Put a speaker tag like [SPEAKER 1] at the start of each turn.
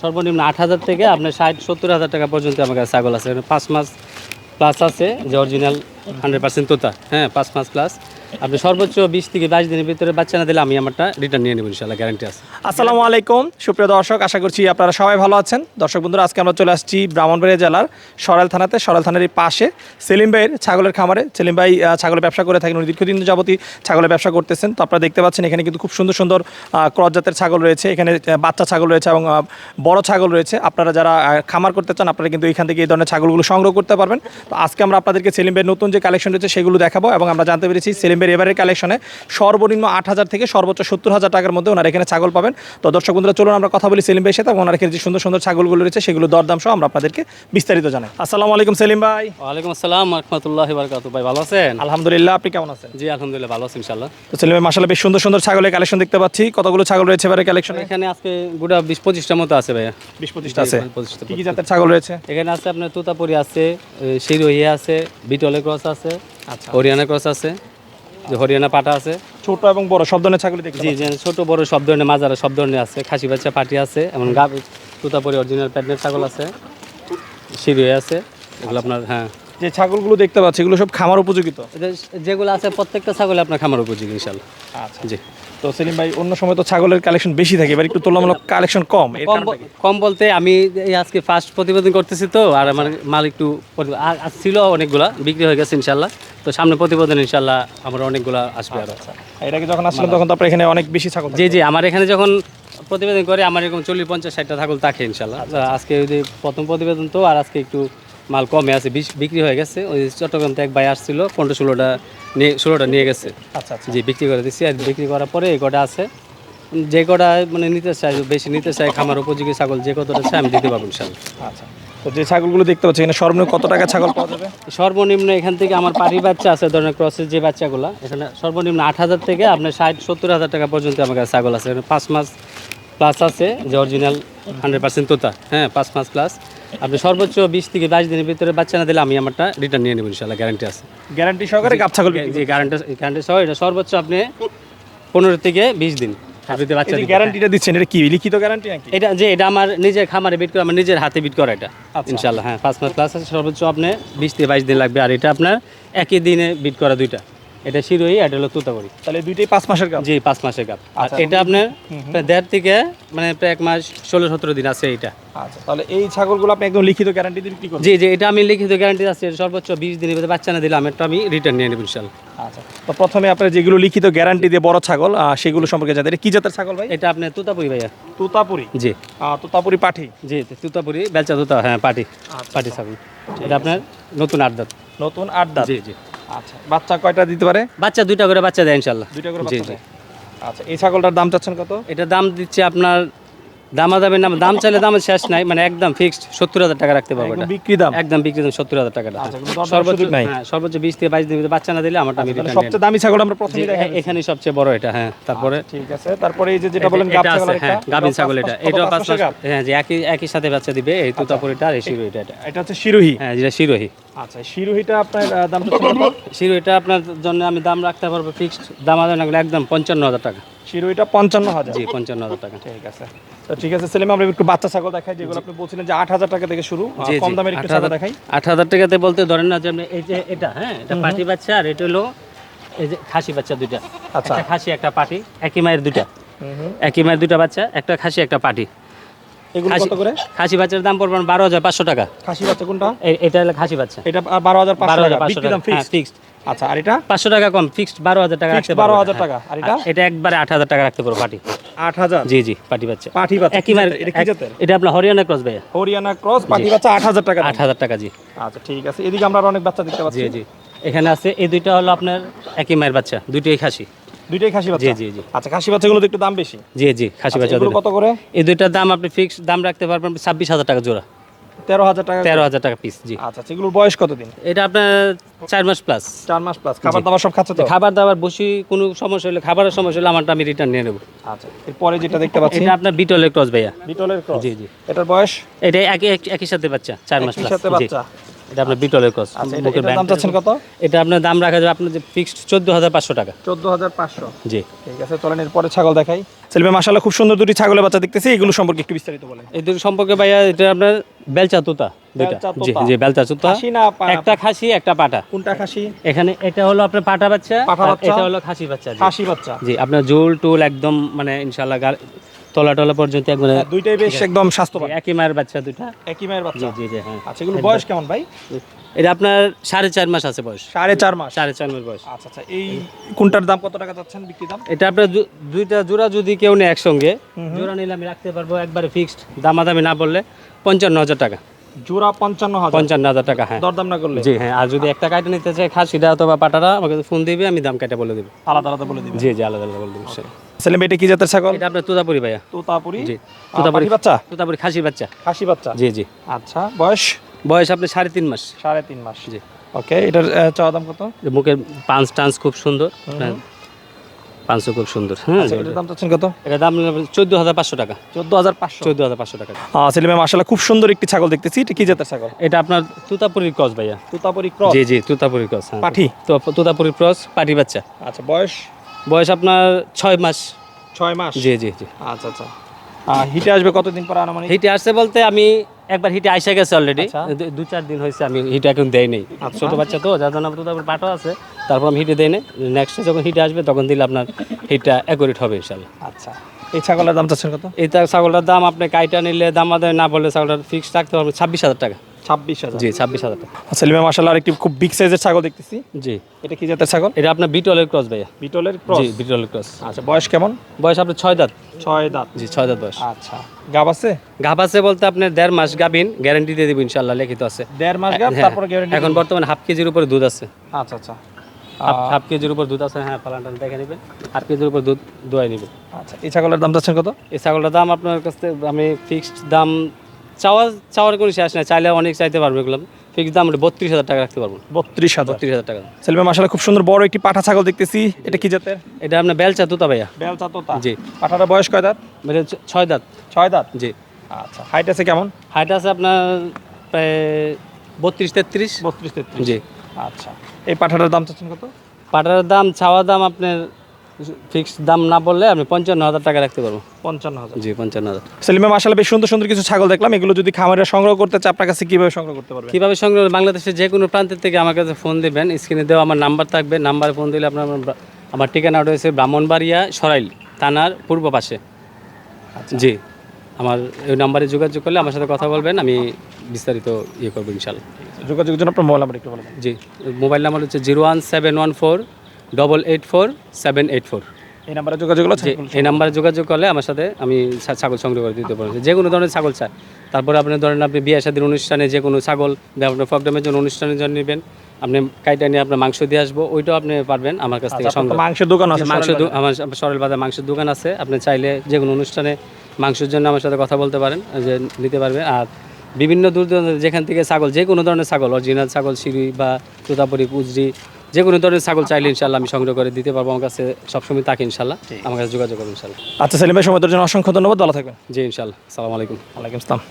[SPEAKER 1] সর্বনিম্ন আট হাজার থেকে আপনার ষাট, সত্তর হাজার টাকা পর্যন্ত আমার কাছে ছাগল আছে। পাঁচ মাস প্লাস আছে, যে অরিজিনাল হান্ড্রেড পার্সেন্ট তোতা। হ্যাঁ পাঁচ মাস প্লাস আপনি সর্বোচ্চ বিশ থেকে বাইশ দিনের ভিতরে বাচ্চা না দিলে আমি আমারটা রিটার্ন নিয়ে নেব ইনশাল্লাহ গ্যারান্টি আছে।
[SPEAKER 2] আসসালামু আলাইকুম সুপ্রিয় দর্শক আশা করছি আপনারা সবাই ভালো আছেন। দর্শক বন্ধুরা আজকে আমরা চলে আসছি ব্রাহ্মণবাড়িয়া জেলার সরাইল থানাতে। সরাইল থানার পাশে সেলিম ভাইয়ের ছাগলের খামারে। সেলিম ভাই ছাগলের ব্যবসা করে থাকেন উনি দীর্ঘদিন যাবতী ছাগলের ব্যবসা করতেছেন। তো আপনারা দেখতে পাচ্ছেন এখানে কিন্তু খুব সুন্দর সুন্দর আহ, ক্রস জাতের ছাগল রয়েছে। এখানে বাচ্চা ছাগল রয়েছে এবং বড় ছাগল রয়েছে। আপনারা যারা খামার করতে চান আপনারা কিন্তু এখান থেকে এই ধরনের ছাগলগুলো সংগ্রহ করতে পারবেন। তো আজকে আমরা আপনাদেরকে সেলিম ভাইয়ের নতুন যে কালেকশন রয়েছে সেগুলো দেখাবো এবং আমরা জানতে পেরেছি সেলিম ভাইয়ের এবারের কালেকশনে সর্বনিম্ন আট হাজার থেকে সর্বোচ্চ সত্তর হাজার টাকার মধ্যে ওনারা এখানে ছাগল পাবেন। তো দর্শক বন্ধুরা চলুন আমরা কথা বলি সেলিম ভাইয়ের সাথে ওনার এখানে যে সুন্দর সুন্দর ছাগলগুলো রয়েছে সেগুলো দরদাম সহ আমরা আপনাদেরকে বিস্তারিত জানাই। আসসালামু আলাইকুম সেলিম ভাই।
[SPEAKER 1] ওয়ালাইকুম আসসালাম রহমতুল্লাহ বারকাত ভাই ভালো আছেন?
[SPEAKER 2] আলহামদুলিল্লাহ আপনি কেমন আছেন?
[SPEAKER 1] জি আলহামদুলিল্লাহ ভালো আছি ইনশাল্লাহ
[SPEAKER 2] তো সেলিম ভাই মাসাল্লাহ বেশ সুন্দর সুন্দর ছাগলের কালেকশন দেখতে পাচ্ছি। কতগুলো ছাগল রয়েছে এবারে কালেকশন?
[SPEAKER 1] এখানে আজকে গোটা বিশ পঁচিশটার মতো আছে ভাইয়া।
[SPEAKER 2] বিশ পঁচিশটা আছে। কি কি জাতের ছাগল রয়েছে?
[SPEAKER 1] এখানে আছে আপনার তোতাপুরি আছে শিরোহিয়া আছে বিটলে ক্রস আছে
[SPEAKER 2] আচ্ছা।
[SPEAKER 1] হরিয়ানা ক্রস আছে। যে হরিয়ানা পাটা আছে।
[SPEAKER 2] ছোট এবং বড় সব ধরনের ছাগল দেখতে
[SPEAKER 1] জি যে ছোট বড় সব ধরনের মাজারা সব ধরনের আছে খাসি বাচ্চা পাটি আছে এমন গা তোতাপুরি অরিজিনাল প্যাডনেট ছাগল আছে শিরোহিয়া আছে এগুলো আপনার হ্যাঁ।
[SPEAKER 2] যে ছাগলগুলো দেখতে পাচ্ছি এগুলো সব খামার উপযোগী তো
[SPEAKER 1] যেগুলো আছে প্রত্যেকটা ছাগলে আপনার খামার উপযোগী ইনশাল্লাহ
[SPEAKER 2] আচ্ছা।
[SPEAKER 1] জি।
[SPEAKER 2] তো সেলিম ভাই অন্য সময় তো ছাগলের কালেকশন বেশি থাকে এবার একটু তুলনামূলক কালেকশন কম
[SPEAKER 1] কম বলতে আমি আজকে ফার্স্ট প্রতিবেদন করতেছি তো আর আমার মাল একটু ছিল অনেকগুলা বিক্রি হয়ে গেছে ইনশাল্লাহ তো সামনে প্রতিবেদন ইনশাল্লাহ আমার অনেকগুলা আসবে আরও।
[SPEAKER 2] এর আগে যখন আসলাম তখন তো আপনার এখানে অনেক বেশি ছাগল
[SPEAKER 1] জি জি আমার এখানে যখন প্রতিবেদন করে আমার এরকম চল্লিশ পঞ্চাশ ষাটটা ছাগল থাকে ইনশাল্লাহ আজকে ওই যে প্রথম প্রতিবেদন তো আর আজকে একটু মাল কমে আছে বিক্রি হয়ে গেছে। ওই চট্টগ্রাম থেকে এক ভাই আসছিল পনেরো ষোলোটা নিয়ে ষোলোটা নিয়ে গেছে।
[SPEAKER 2] আচ্ছা আচ্ছা।
[SPEAKER 1] জি বিক্রি করে দিচ্ছি আর বিক্রি করার পরে এই কটা আছে। যে কটা মানে নিতে চাই বেশি নিতে চাই খামার উপযোগী ছাগল যে কতটা চাই আমি দিতে পারব ইনশাল্লাহ
[SPEAKER 2] আচ্ছা। তো যে ছাগলগুলো দেখতে পাচ্ছি এখানে সর্বনিম্ন কত টাকা ছাগল পাওয়া যাবে?
[SPEAKER 1] সর্বনিম্ন এখান থেকে আমার পাড়ি বাচ্চা আছে ধরনের ক্রসের যে বাচ্চাগুলো এখানে সর্বনিম্ন আট হাজার থেকে আপনার ষাট সত্তর হাজার টাকা পর্যন্ত আমার কাছে ছাগল আছে। পাঁচ মাস প্লাস আছে যে অরিজিনাল হান্ড্রেড পার্সেন্ট তোতা। হ্যাঁ পাঁচ মাস প্লাস আপনি সর্বোচ্চ বিশ থেকে বাইশ দিনের ভিতরে বাচ্চা না দিলে আমি আমারটা রিটার্ন নিয়ে নেব ইনশাল্লাহ গ্যারান্টি আছে।
[SPEAKER 2] গ্যারান্টি সহকারে গাব ছাগল
[SPEAKER 1] গ্যারান্টি গ্যারান্টি সহ এটা সর্বোচ্চ আপনি পনেরো থেকে বিশ দিন। আপনি বাচ্চা
[SPEAKER 2] এই
[SPEAKER 1] দিতে-
[SPEAKER 2] গ্যারান্টিটা দিচ্ছেন এটা কি লিখিত গ্যারান্টি নাকি?
[SPEAKER 1] এটা যে এটা আমার নিজের খামারে বিট করে আমার নিজের হাতে বিট করা এটা।
[SPEAKER 2] আচ্ছা।
[SPEAKER 1] ইনশাল্লাহ হ্যাঁ পাঁচ মাস প্লাস আছে সর্বোচ্চ আপনি বিশ থেকে বাইশ দিন লাগবে। আর এটা আপনার একই দিনে বিট করা দুইটা। এটা শিরোই এটা হলো তুতাবড়ি।
[SPEAKER 2] তাহলে দুইটাই পাঁচ মাসের গাব
[SPEAKER 1] জি পাঁচ মাসের গাপ। আর
[SPEAKER 2] আচ্ছা।
[SPEAKER 1] এটা আপনার প্রায় দেড় থেকে মানে প্রায় এক মাস ষোলো সতেরো দিন আছে এটা
[SPEAKER 2] আচ্ছা তাহলে এই ছাগলগুলো আপনি একদম লিখিত গ্যারান্টি দিয়ে বিক্রি করবেন?
[SPEAKER 1] জি জি এটা আমি লিখিত গ্যারান্টি আছে সর্বোচ্চ বিশ দিনের ভিতরে বাচ্চা না দিলে আমি এটা আমি রিটার্ন নিয়ে নেব ইনশাল্লাহ।
[SPEAKER 2] আচ্ছা তো প্রথমে আপনার যেগুলো লিখিত গ্যারান্টি দিয়ে বড় ছাগল সেগুলো সম্পর্কে জানতে এটা কি জাতের ছাগল ভাই?
[SPEAKER 1] এটা আপনার তুতাপুরি ভাইয়া।
[SPEAKER 2] তোতাপুরি
[SPEAKER 1] জি।
[SPEAKER 2] তোতাপুরি পাঠি?
[SPEAKER 1] জি তুতাপুরি বেলচা তুতা হ্যাঁ
[SPEAKER 2] পাঠি।
[SPEAKER 1] পাঠি ছাগল। এটা আপনার নতুন আটদাত
[SPEAKER 2] নতুন আট দাঁত।
[SPEAKER 1] জি জি।
[SPEAKER 2] আচ্ছা বাচ্চা কয়টা দিতে পারে?
[SPEAKER 1] বাচ্চা দুইটা করে বাচ্চা দেয় ইনশাল্লাহ
[SPEAKER 2] দুইটা করে
[SPEAKER 1] জি
[SPEAKER 2] বাচ্চা
[SPEAKER 1] জি।
[SPEAKER 2] আচ্ছা এই ছাগলটার দাম চাচ্ছেন কত?
[SPEAKER 1] এটা দাম দিচ্ছে আপনার দামা দামের নাম দাম চাইলে দামের শেষ নাই মানে একদম ফিক্সড সত্তর হাজার টাকা রাখতে পারব এটা।
[SPEAKER 2] বিক্রি দাম?
[SPEAKER 1] একদম বিক্রি দাম সত্তর হাজার টাকাটা
[SPEAKER 2] আচ্ছা,
[SPEAKER 1] সর্বোচ্চ
[SPEAKER 2] নাই?
[SPEAKER 1] হ্যাঁ সর্বোচ্চ বিশ থেকে বাইশ দিন বাচ্চা না দিলে আমার আমি
[SPEAKER 2] সবচেয়ে দামি ছাগল আমরা প্রথমে
[SPEAKER 1] এখানে সবচেয়ে বড় এটা হ্যাঁ তারপরে
[SPEAKER 2] ঠিক আছে তারপরে এই যে যেটা বলেন গাব ছাগল
[SPEAKER 1] আছে হ্যাঁ গাভিন ছাগল এটা। এটা পাঁচ হ্যাঁ যে একই একই সাথে বাচ্চা দিবে এই তুতাপুরিটা আর এই এটা। এটা
[SPEAKER 2] হচ্ছে শিরোহি?
[SPEAKER 1] হ্যাঁ যেটা শিরোহি।
[SPEAKER 2] আচ্ছা শিরোহিটা আপনার দাম চাচ্ছেন কত?
[SPEAKER 1] শিরো এটা আপনার জন্য আমি দাম রাখতে পারব ফিক্সড দাম আদায় না একদম পঞ্চান্ন হাজার টাকা।
[SPEAKER 2] শিরোহিটা পঞ্চান্ন হাজার।
[SPEAKER 1] জি পঞ্চান্ন হাজার টাকা।
[SPEAKER 2] ঠিক আছে। তো ঠিক আছে সেলিম আমরা একটু বাচ্চা ছাগল দেখাই যেগুলো আপনি বলছিলেন যে আট হাজার টাকা থেকে শুরু কম দামের একটু ছাগল দেখাই।
[SPEAKER 1] আট হাজার টাকাতে বলতে ধরেন না যে আপনি এই যে এটা হ্যাঁ এটা পাটি বাচ্চা আর এটা হলো এই যে খাসি বাচ্চা দুইটা।
[SPEAKER 2] আচ্ছা।
[SPEAKER 1] খাসি একটা পাটি একই মায়ের দুইটা। একই মায়ের দুইটা বাচ্চা একটা খাসি একটা পাটি।
[SPEAKER 2] এগুলো
[SPEAKER 1] খাসি
[SPEAKER 2] কত করে?
[SPEAKER 1] খাসি বাচ্চার দাম পড়বে বারো হাজার পাঁচশো টাকা।
[SPEAKER 2] খাসি বাচ্চা কোনটা?
[SPEAKER 1] এটা হলো খাসি বাচ্চা।
[SPEAKER 2] এটা বারো হাজার
[SPEAKER 1] বারো হাজার পাঁচশো টাকা।
[SPEAKER 2] ফিক্সড
[SPEAKER 1] ফিক্সড
[SPEAKER 2] আচ্ছা আর এটা?
[SPEAKER 1] পাঁচশো টাকা কম ফিক্সড বারো হাজার টাকা রাখতে
[SPEAKER 2] 12,000
[SPEAKER 1] হ্যাঁ।
[SPEAKER 2] টাকা। আর এটা?
[SPEAKER 1] এটা একবারে আট হাজার টাকা রাখতে পারব পাটি।
[SPEAKER 2] আট হাজার?
[SPEAKER 1] জি জি পাটি বাচ্চা।
[SPEAKER 2] পাঠি বাচ্চা
[SPEAKER 1] একই মায়ের
[SPEAKER 2] এটা
[SPEAKER 1] আপনার হরিয়ানা ক্রস ভাইয়া।
[SPEAKER 2] হরিয়ানা ক্রস পাঠি বাচ্চা আট হাজার টাকা
[SPEAKER 1] আট হাজার টাকা জি।
[SPEAKER 2] আচ্ছা ঠিক আছে। এদিকে আমরা অনেক বাচ্চা দেখতে পাচ্ছি।
[SPEAKER 1] জি জি। এখানে আছে এই দুইটা হলো আপনার একই মায়ের বাচ্চা দুইটাই খাসি।
[SPEAKER 2] দুইটাই খাসি বাচ্চা?
[SPEAKER 1] জি, জি, জি।
[SPEAKER 2] আচ্ছা খাসি বাচ্চাগুলো একটু দাম বেশি।
[SPEAKER 1] জি জি খাসি বাচ্চা
[SPEAKER 2] কত করে?
[SPEAKER 1] এই দুইটার দাম আপনি ফিক্স দাম রাখতে পারবেন ছাব্বিশ হাজার টাকা জোড়া।
[SPEAKER 2] তেরো হাজার টাকা
[SPEAKER 1] তেরো হাজার টাকা পিস জি।
[SPEAKER 2] আচ্ছা এগুলোর বয়স কতদিন?
[SPEAKER 1] এটা আপনার চার মাস প্লাস
[SPEAKER 2] চার মাস প্লাস খাবার দাবার সব খাচ্ছে তো?
[SPEAKER 1] খাবার দাবার বসি কোনো সমস্যা হলে খাবারের সমস্যা হলে আমারটা আমি রিটার্ন নিয়ে নেব।
[SPEAKER 2] আচ্ছা এরপরে যেটা দেখতে পাচ্ছি?
[SPEAKER 1] এটা আপনার বিটলের ক্রস ভাইয়া।
[SPEAKER 2] বিটলের ক্রস
[SPEAKER 1] জি জি।
[SPEAKER 2] এটার বয়স?
[SPEAKER 1] এটা একই একই সাথে বাচ্চা চার মাস প্লাস
[SPEAKER 2] সাথে বাচ্চা?
[SPEAKER 1] এটা আপনার বিটলের
[SPEAKER 2] আচ্ছা এটা- দাম চাচ্ছেন কত?
[SPEAKER 1] এটা আপনার দাম রাখা যাবে আপনার যে ফিক্সড চোদ্দ হাজার পাঁচশো টাকা।
[SPEAKER 2] চোদ্দ হাজার পাঁচশো।
[SPEAKER 1] জি।
[SPEAKER 2] ঠিক আছে চলেন এরপরে ছাগল দেখাই। মাসাল্লাহ খুব সুন্দর দুটি ছাগলের বাচ্চা দেখতেছি এগুলো সম্পর্কে একটু বিস্তারিত বলেন।
[SPEAKER 1] এই দুটো সম্পর্কে ভাইয়া এটা আপনার বেলচা তুতা দুইটা। জি জি বেলচা তুতা। একটা খাসি একটা পাটা।
[SPEAKER 2] কোনটা খাসি?
[SPEAKER 1] এখানে এটা হলো আপনার পাটা বাচ্চা? এটা হলো খাসি বাচ্চা
[SPEAKER 2] খাসি বাচ্চা।
[SPEAKER 1] জি আপনার জুল টুল একদম মানে ইনশাল্লাহ গা- তলা টলা পর্যন্ত একবারে
[SPEAKER 2] হ্যাঁ, দুইটাই বেশ একদম স্বাস্থ্যবান।
[SPEAKER 1] একই মায়ের বাচ্চা দুটা
[SPEAKER 2] একই মায়ের বাচ্চা।
[SPEAKER 1] জি জি হ্যাঁ।
[SPEAKER 2] আচ্ছা এগুলো বয়স কেমন ভাই?
[SPEAKER 1] এটা আপনার সাড়ে চার মাস আছে বয়স।
[SPEAKER 2] সাড়ে চার মাস।
[SPEAKER 1] সাড়ে চার মাস বয়স।
[SPEAKER 2] আচ্ছা আচ্ছা এই কোনটার দাম কত টাকা যাচ্ছেন বিক্রি দাম?
[SPEAKER 1] এটা আপনার দুইটা জোড়া যদি কেউ নেয় একসঙ্গে জোড়া নিলে আমি রাখতে পারব একবারে ফিক্সড দামাদামি না বললে পঞ্চান্ন হাজার টাকা।
[SPEAKER 2] জোড়া পঞ্চান্ন হাজার।
[SPEAKER 1] পঞ্চান্ন হাজার টাকা হ্যাঁ।
[SPEAKER 2] দরদাম না করলে?
[SPEAKER 1] জি হ্যাঁ আর যদি একটা কাটে নিতে চাই খাসিটা অথবা পাটারা আমাকে ফোন দিবে আমি দাম কাটে বলে দেবো।
[SPEAKER 2] আলাদা আলাদা বলে দিবেন।
[SPEAKER 1] জি জি আলাদা আলাদা বলে দেবো।
[SPEAKER 2] সেলিম এটা কি জাতের ছাগল?
[SPEAKER 1] এটা আপনার তুতাপুরি ভাইয়া।
[SPEAKER 2] তোতাপুরি?
[SPEAKER 1] জি
[SPEAKER 2] তুতাপুরি।
[SPEAKER 1] তুতাপুরি
[SPEAKER 2] বাচ্চা?
[SPEAKER 1] তুতাপুরি খাসি বাচ্চা।
[SPEAKER 2] খাসি বাচ্চা?
[SPEAKER 1] জি জি।
[SPEAKER 2] আচ্ছা বয়স?
[SPEAKER 1] বয়স আপনার সাড়ে তিন মাস।
[SPEAKER 2] সাড়ে তিন মাস।
[SPEAKER 1] জি।
[SPEAKER 2] ওকে এটার চাওয়া দাম কত?
[SPEAKER 1] মুখের পাঁচ টান্স খুব সুন্দর। হ্যাঁ পাঁচশো খুব সুন্দর। হ্যাঁ
[SPEAKER 2] আচ্ছা, এটার দাম চাচ্ছেন কত?
[SPEAKER 1] এটা দাম চোদ্দ হাজার পাঁচশো টাকা।
[SPEAKER 2] চোদ্দ হাজার পাঁচশো?
[SPEAKER 1] চোদ্দ হাজার পাঁচশো টাকা।
[SPEAKER 2] সেলিমে মাসাল্লাহ খুব সুন্দর একটি ছাগল দেখতেছি। এটা কি জাতের ছাগল?
[SPEAKER 1] এটা আপনার তুতাপুরির ক্রস ভাইয়া।
[SPEAKER 2] তোতাপুরি ক্রস?
[SPEAKER 1] জি জি তুতাপুরির ক্রস হ্যাঁ।
[SPEAKER 2] পাঠি?
[SPEAKER 1] তো তুতাপুরির ক্রস পাটি বাচ্চা।
[SPEAKER 2] আচ্ছা বয়স?
[SPEAKER 1] বয়স আপনার ছয় মাস।
[SPEAKER 2] ছয় মাস?
[SPEAKER 1] জি জি জি।
[SPEAKER 2] আচ্ছা আচ্ছা। হিটে আসবে কতদিন পর আনুমানিক?
[SPEAKER 1] হিটে আসছে বলতে আমি একবার হিটে আইসা গেছে অলরেডি
[SPEAKER 2] আচ্ছা।
[SPEAKER 1] দু চার দিন হয়েছে আমি হিটে এখন দেই নেই। ছোট বাচ্চা তো যার জন্য তো তারপর পাঠও আছে। তারপর আমি হিটে দেই নেই। নেক্সট যখন হিটে আসবে তখন দিলে আপনার হিটটা অ্যাকুরেট হবে ইনশাল্লাহ।
[SPEAKER 2] আচ্ছা। এই ছাগলের দাম চাচ্ছেন কত?
[SPEAKER 1] এই তার ছাগলটার দাম আপনি কাইটা নিলে দাম আদায় না বললে ছাগলটার ফিক্স রাখতে পারবে ছাব্বিশ হাজার টাকা।
[SPEAKER 2] ছাব্বিশ হাজার।
[SPEAKER 1] জি ছাব্বিশ হাজার টাকা।
[SPEAKER 2] সেলিমে মাসাল্লাহ আরেকটি খুব বিগ সাইজের ছাগল দেখতেছি।
[SPEAKER 1] জি।
[SPEAKER 2] এটা কি জাতের ছাগল?
[SPEAKER 1] এটা আপনার বিটলের ক্রস ভাইয়া।
[SPEAKER 2] বিটলের ক্রস
[SPEAKER 1] জি বিটলের ক্রস
[SPEAKER 2] আচ্ছা বয়স কেমন?
[SPEAKER 1] বয়স আপনার ছয় দাঁত।
[SPEAKER 2] ছয় দাঁত।
[SPEAKER 1] জি ছয় দাঁত বয়স।
[SPEAKER 2] আচ্ছা গাব আছে?
[SPEAKER 1] গাভ আছে বলতে আপনার দেড় মাস গাবিন গ্যারান্টি দিয়ে দেবো ইনশাল্লাহ লিখিত আছে।
[SPEAKER 2] দেড় মাস গাব
[SPEAKER 1] হ্যাঁ,
[SPEAKER 2] গ্যারান্টি
[SPEAKER 1] এখন বর্তমানে হাফ কেজির উপরে দুধ আছে।
[SPEAKER 2] আচ্ছা আচ্ছা।
[SPEAKER 1] হাফ হাফ কেজির উপর দুধ আছে হ্যাঁ পালানটা দেখে নেবেন। হাফ কেজির উপর দুধ দোয়াই নেবেন।
[SPEAKER 2] আচ্ছা এই ছাগলের দাম চাচ্ছেন কত?
[SPEAKER 1] এই ছাগলটার দাম আপনার কাছ আমি ফিক্সড দাম চাওয়া চাওয়ার কোনো শেষ নাই চাইলে অনেক চাইতে পারব এগুলো। ফিক্স দাম বত্রিশ হাজার টাকা রাখতে পারব।
[SPEAKER 2] বত্রিশ হাজার।
[SPEAKER 1] বত্রিশ হাজার টাকা।
[SPEAKER 2] সেলিমে মাসাল্লাহ খুব সুন্দর বড় একটি পাঠা ছাগল দেখতেছি। এটা কি জাতের?
[SPEAKER 1] এটা আপনার বেলচা তুতা ভাইয়া।
[SPEAKER 2] বেলচা তোতা
[SPEAKER 1] জি।
[SPEAKER 2] পাঠাটার বয়স কয় দাঁত?
[SPEAKER 1] মানে ছয় দাঁত।
[SPEAKER 2] ছয় দাঁত?
[SPEAKER 1] জি।
[SPEAKER 2] আচ্ছা হাইট আছে কেমন?
[SPEAKER 1] হাইট আছে আপনার প্রায় বত্রিশ তেত্রিশ।
[SPEAKER 2] বত্রিশ তেত্রিশ।
[SPEAKER 1] জি।
[SPEAKER 2] আচ্ছা। এই পাঠাটার দাম চাচ্ছেন কত?
[SPEAKER 1] পাটার দাম চাওয়া দাম আপনার ফিক্সড দাম না বললে আপনি পঞ্চান্ন হাজার টাকা রাখতে পারব।
[SPEAKER 2] পঞ্চান্ন হাজার।
[SPEAKER 1] জি পঞ্চান্ন হাজার।
[SPEAKER 2] সেলিমে মাসাল্লাহ বেশ সুন্দর সুন্দর কিছু ছাগল দেখলাম। এগুলো যদি খামারে সংগ্রহ করতে চায় আপনার কাছে কীভাবে সংগ্রহ করতে পারবেন?
[SPEAKER 1] কীভাবে সংগ্রহ বাংলাদেশের যে কোনো প্রান্তের থেকে আমার কাছে ফোন দেবেন। স্ক্রিনে দেওয়া আমার নাম্বার থাকবে। নাম্বারে ফোন দিলে আপনার আমার- আমার ঠিকানা রয়েছে ব্রাহ্মণবাড়িয়া সরাইল থানার পূর্ব পাশে। জি আমার এই নাম্বারে যোগাযোগ করলে আমার সাথে কথা বলবেন। আমি বিস্তারিত ইয়ে করব ইনশাল্লাহ
[SPEAKER 2] যোগাযোগের জন্য আপনার মোবাইল নাম্বার একটু বলবেন
[SPEAKER 1] জি মোবাইল নাম্বার হচ্ছে zero one seven one four double eight four seven eight four
[SPEAKER 2] এই নাম্বারে যোগাযোগ
[SPEAKER 1] জি এই নাম্বারে যোগাযোগ করলে আমার সাথে আমি ছাগল সংগ্রহ করে দিতে পারব। যে কোনো ধরনের ছাগল চাই তারপরে আপনি ধরেন আপনি বিয়ে শাদীর অনুষ্ঠানে যে কোনো ছাগল আপনার প্রোগ্রামের জন্য অনুষ্ঠানের জন্য নেবেন আপনি কাইটা নিয়ে আপনার মাংস দিয়ে আসব ওইটাও আপনি পারবেন আমার কাছ থেকে
[SPEAKER 2] আপনার
[SPEAKER 1] সংগ্রহ।
[SPEAKER 2] মাংসের দোকান আছে
[SPEAKER 1] মাংস আমার সরল বাজার মাংসের দোকান আছে। আপনি চাইলে যে কোনো অনুষ্ঠানে মাংসের জন্য আমার সাথে কথা বলতে পারেন যে নিতে পারবেন আর বিভিন্ন দূর দূরান্ত যেখান থেকে ছাগল যে কোনো ধরনের ছাগল অরিজিনাল ছাগল সিঁড়ি বা তোতাপুরি কুজরি যে কোনো ধরনের ছাগল চাইলে ইনশাল্লাহ আমি সংগ্রহ করে দিতে পারব। আমার কাছে সবসময় তাকে ইনশাল্লাহ। আমার কাছে যোগাযোগ করব ইনশাল্লাহ।
[SPEAKER 2] আচ্ছা সেলিম ভাই সময় জন্য অসংখ্য ধন্যবাদ। ভালো থাকবেন।
[SPEAKER 1] জি ইনশাল্লাহ। সালাম আলাইকুম।
[SPEAKER 2] ওয়ালাইকুম আসসালাম।